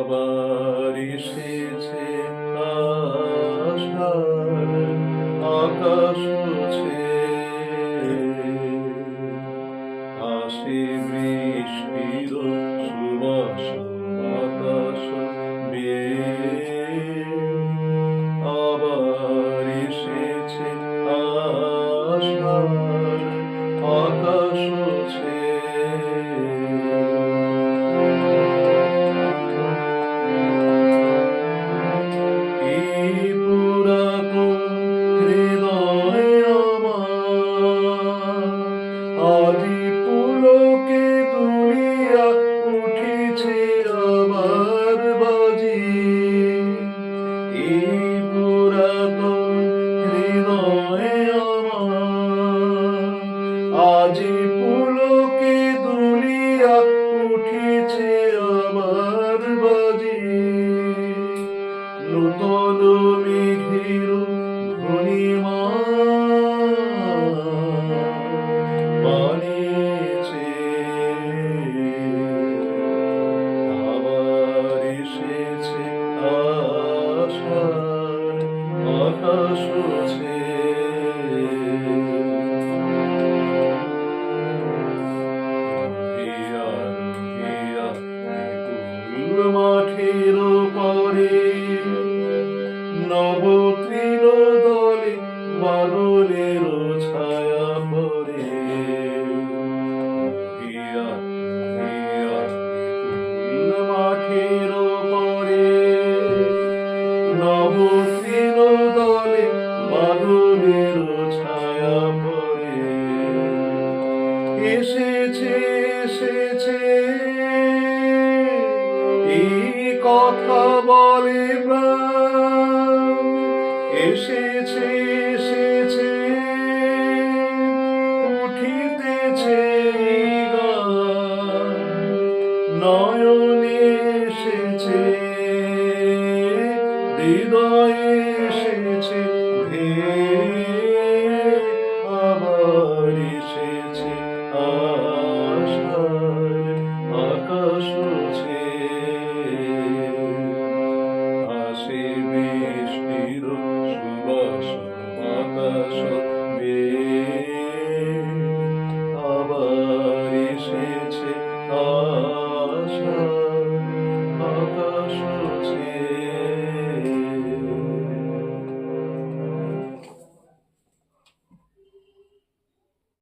আবার এসে পুরাতন হৃদয়ে আমার। আজি আকাশ এসেছে এসেছে। এই কথা বলে এসেছে এসেছে। উঠিতেছে নয়নে এসেছে। হৃদয়